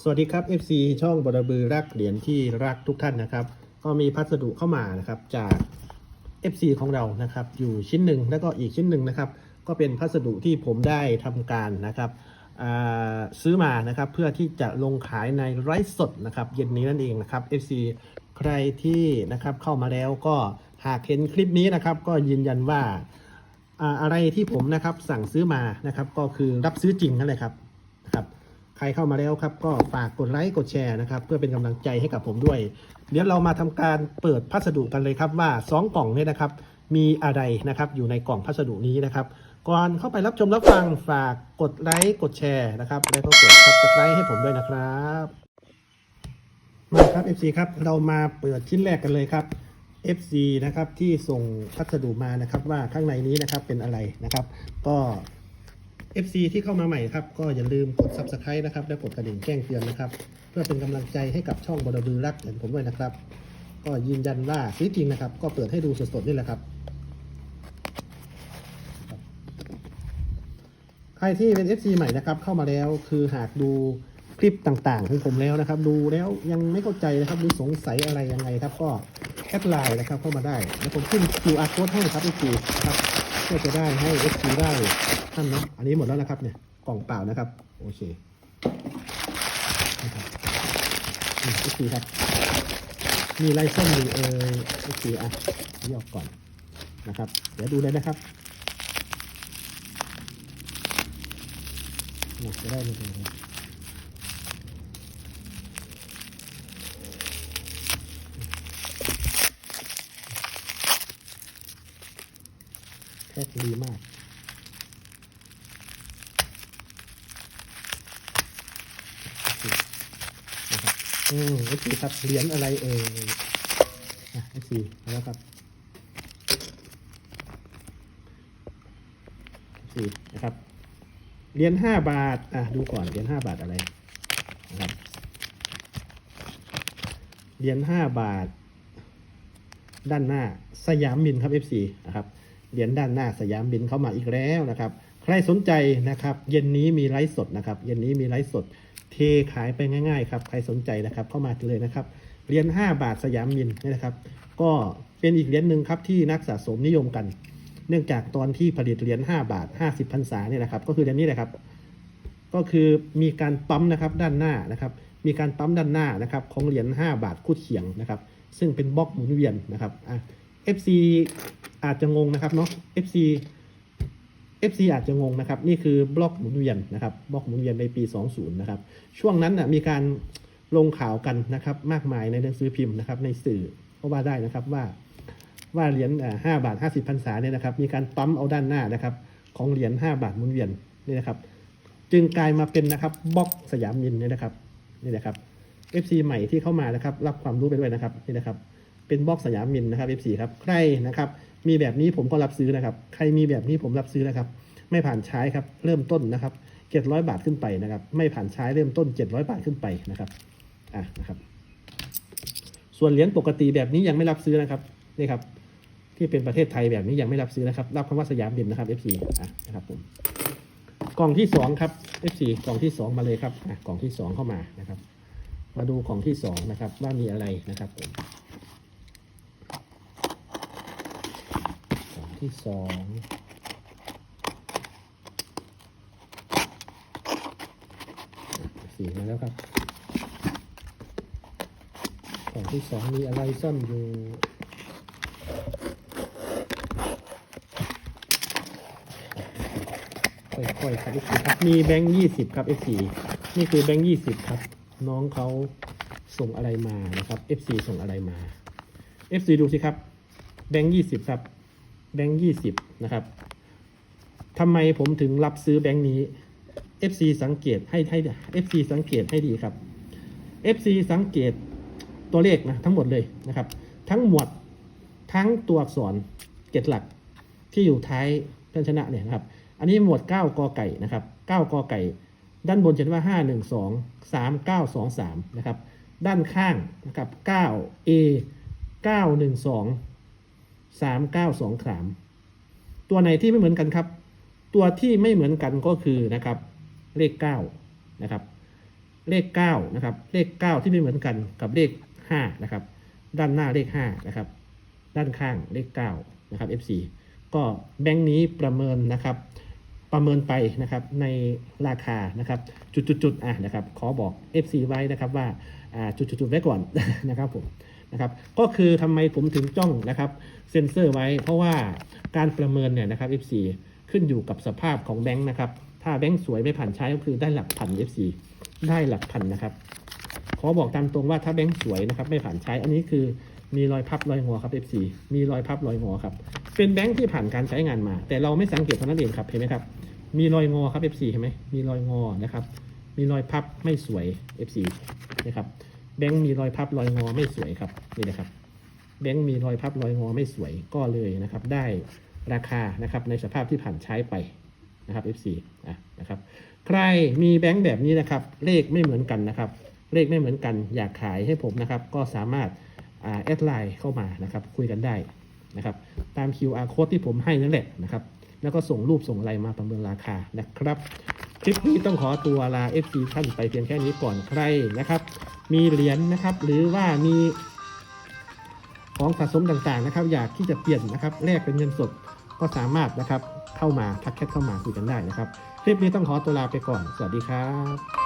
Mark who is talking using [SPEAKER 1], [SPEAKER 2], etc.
[SPEAKER 1] สวัสดีครับ FC ช่องบรบือรักเหรียญที่รักทุกท่านนะครับ ก็มีพัสดุเข้ามานะครับจาก FC ของเรานะครับ อยู่ชิ้นหนึ่งแล้วก็อีกชิ้นหนึ่งนะครับ ก็เป็นพัสดุที่ผมได้ทำการนะครับซื้อมานะครับเพื่อที่จะลงขายในไลฟ์สดนะครับ เย็นนี้นั่นเองนะครับ FC ใครที่นะครับเข้ามาแล้วก็หากเห็นคลิปนี้นะครับก็ยืนยันว่าอะไรที่ผมนะครับสั่งซื้อมานะครับ ก็คือรับซื้อจริงนั่นแหละครับครับ ใครเข้ามาแล้วครับ ก็ฝากกดไลค์กดแชร์นะครับ เพื่อเป็นกำลังใจให้กับผมด้วย เดี๋ยวเรามาทำการเปิดพัสดุกันเลยครับว่า 2 กล่องเนี่ยนะครับ มีอะไรนะครับอยู่ในกล่องพัสดุนี้นะครับ ก่อนเข้าไปรับชมรับฟังฝากกดไลค์กดแชร์นะครับแล้วก็กด subscribe ให้ผมด้วยนะครับมาครับ FC ครับเรามาเปิดชิ้นแรกกันเลยครับ FC นะครับที่ส่งพัสดุมานะครับว่าข้างในนี้นะครับเป็นอะไรนะครับ ก็ FC ที่เข้ามาใหม่ครับก็อย่าลืมกด Subscribe นะครับและกดกระดิ่งแจ้งเตือนนะครับ เพื่อเป็นกำลังใจให้กับช่องบดบือรักเหมือนผมด้วยนะครับ ก็ยืนยันว่าซื้อจริงนะครับ ก็เปิดให้ดูสดๆนี่แหละครับ ใครที่เป็น FC ใหม่นะครับเข้ามาแล้วคือหากดูคลิปต่างๆของผมแล้วนะครับ ดูแล้วยังไม่เข้าใจนะครับหรือสงสัยอะไรยังไงครับ ก็แอดไลน์นะครับเข้ามาได้แล้วผมขึ้น QR code ให้ครับ FC ครับ เพื่อจะได้ให้ FC ได้ท่านนะอันนี้หมดแล้วนะครับเนี่ยกล่องเปล่านะครับ โอเคนะครับอืม FC ครับ มีลายส้มมีเออ FC อะนี่ออกก่อนนะครับ เดี๋ยวดูเลยนะครับหดจะได้เลย แพ็คดีมาก นะครับอืมเอซีครับ เหรียญอะไรเอ่ยอะเอซีแล้วครับเอซีนะครับเหรียญห้าบาท อะ ดูก่อนเหรียญห้าบาทอะไรนะครับเหรียญห้าบาท ด้านหน้าสยามบินครับ FC นะครับ เหรียญด้านหน้าสยามบินเข้ามาอีกแล้วนะครับ ใครสนใจนะครับ เย็นนี้มีไลฟ์สดนะครับ เย็นนี้มีไลฟ์สด เทขายไปง่ายๆครับ ใครสนใจนะครับเข้ามาเลยนะครับเหรียญ5บาทสยามบินนี่นะครับ ก็เป็นอีกเหรียญหนึ่งครับที่นักสะสมนิยมกัน เนื่องจากตอนที่ผลิตเหรียญ5บาท 50พรรษาเนี่ยนะครับ ก็คือเหรียญนี้แหละครับ ก็คือมีการปั๊มนะครับด้านหน้านะครับ มีการปั๊มด้านหน้านะครับของเหรียญ5บาทคูดเฉียงนะครับ ซึ่งเป็นบล็อกหมุนเวียนนะครับอะ FC อาจจะงงนะครับเนาะ FC FC อาจจะงงนะครับ นี่คือบล็อกหมุนเวียนนะครับบล็อกหมุนเวียนในปี 20 นะครับ ช่วงนั้นนะมีการลงข่าวกันนะครับมากมายในหนังสือพิมพ์นะครับในสื่อก็ว่าได้นะครับว่าว่าเหรียญห้าบาทห้าสิบพรรษาเนี่ยนะครับ มีการปั๊มเอาด้านหน้านะครับ ของเหรียญห้าบาทหมุนเวียนนี่นะครับ จึงกลายมาเป็นนะครับบล็อกสยามยินเนี่ยนะครับนี่นะครับ FC ใหม่ที่เข้ามานะครับ รับความรู้ไปด้วยนะครับนี่นะครับ เป็นบล็อกสยามมินนะครับ F4 ครับใครนะครับ มีแบบนี้ผมก็รับซื้อนะครับ ใครมีแบบนี้ผมรับซื้อนะครับ ไม่ผ่านใช้ครับเริ่มต้นนะครับ700บาทขึ้นไปนะครับ ไม่ผ่านใช้เริ่มต้น700บาทขึ้นไปนะครับอะนะครับ ส่วนเหรียญปกติแบบนี้ยังไม่รับซื้อนะครับนี่ครับที่เป็นประเทศไทยแบบนี้ยังไม่รับซื้อนะครับ รับคำว่าสยามบินนะครับ F4 อะนะครับผมกล่องที่สองครับ F4 กล่องที่สองมาเลยครับอะกล่องที่สองเข้ามานะครับ มาดูกล่องที่สองนะครับว่ามีอะไรนะครับผม กล่อง ที่สองสีมาแล้วครับกล่องที่สองมีอะไรซ่อนอยู่ค่อยๆครับ F4 ครับมีแบงค์ยี่สิบครับ F4 นี่คือแบงค์ยี่สิบครับ น้องเขาส่งอะไรมานะครับ F4 ส่งอะไรมา F4 ดูสิครับ แบงค์ยี่สิบครับ แบงค์ยี่สิบนะครับทำไมผมถึงรับซื้อแบงค์นี้ FC สังเกตให้ให้ FC สังเกตให้ดีครับ FC สังเกตตัวเลขนะทั้งหมดเลยนะครับ ทั้งหมวดทั้งตัวอักษรเกตหลักที่อยู่ท้ายพยัญชนะเนี่ยนะครับอันนี้หมวด 9กอไก่นะครับ9กอไก่ ด้านบนเขียนว่า 5 1 2 3 9 2 3นะครับด้านข้างนะครับ9 A 9 1 2 3 9 2 3 ตัวไหนที่ไม่เหมือนกันครับ ตัวที่ไม่เหมือนกันก็คือนะครับ เลข9นะครับ เลข9นะครับ เลข 9 ที่ไม่เหมือนกันกับเลข5นะครับ ด้านหน้าเลข5นะครับ ด้านข้างเลข9นะครับ FC ก็แบงค์นี้ประเมินนะครับประเมินไปนะครับในราคานะครับจุดๆๆอะนะครับขอบอก FC ไว้นะครับว่าอ่าจุดๆๆไว้ก่อนนะครับผม นะครับ ก็คือทำไมผมถึงจ้องนะครับเซ็นเซอร์ไว้ เพราะว่าการประเมินเนี่ยนะครับ FC ขึ้นอยู่กับสภาพของแบงค์นะครับ ถ้าแบงค์สวยไม่ผ่านใช้ก็คือได้หลักพัน FC ได้หลักพันนะครับ ขอบอกตามตรงว่าถ้าแบงค์สวยนะครับไม่ผ่านใช้ อันนี้คือมีรอยพับรอยงอครับ F4 มีรอยพับรอยงอครับ เป็นแบงค์ที่ผ่านการใช้งานมา แต่เราไม่สังเกตเท่านั้นเองครับ เห็นไหมครับ มีรอยงอครับ F4 เห็นไหมมีรอยงอนะครับ มีรอยพับไม่สวย F4 นะครับ แบงค์มีรอยพับรอยงอไม่สวยครับนี่นะครับ แบงค์มีรอยพับรอยงอไม่สวยก็เลยนะครับ ได้ราคานะครับในสภาพที่ผ่านใช้ไปนะครับ F4 อะนะครับ ใครมีแบงค์แบบนี้นะครับ เลขไม่เหมือนกันนะครับ เลขไม่เหมือนกันอยากขายให้ผมนะครับ ก็สามารถแอดไลน์เข้ามานะครับ คุยกันได้นะครับ ตาม QR code ที่ผมให้นั่นแหละนะครับ แล้วก็ส่งรูปส่งอะไรมาประเมินราคานะครับ คลิปนี้ต้องขอตัวลา FC ท่านไปเพียงแค่นี้ก่อนใครนะครับ มีเหรียญนะครับ หรือว่ามีของสะสมต่างๆนะครับ อยากที่จะเปลี่ยนนะครับแลกเป็นเงินสดก็สามารถนะครับเข้ามาทักแชทเข้ามาคุยกันได้นะครับ คลิปนี้ต้องขอตัวลาไปก่อน สวัสดีครับ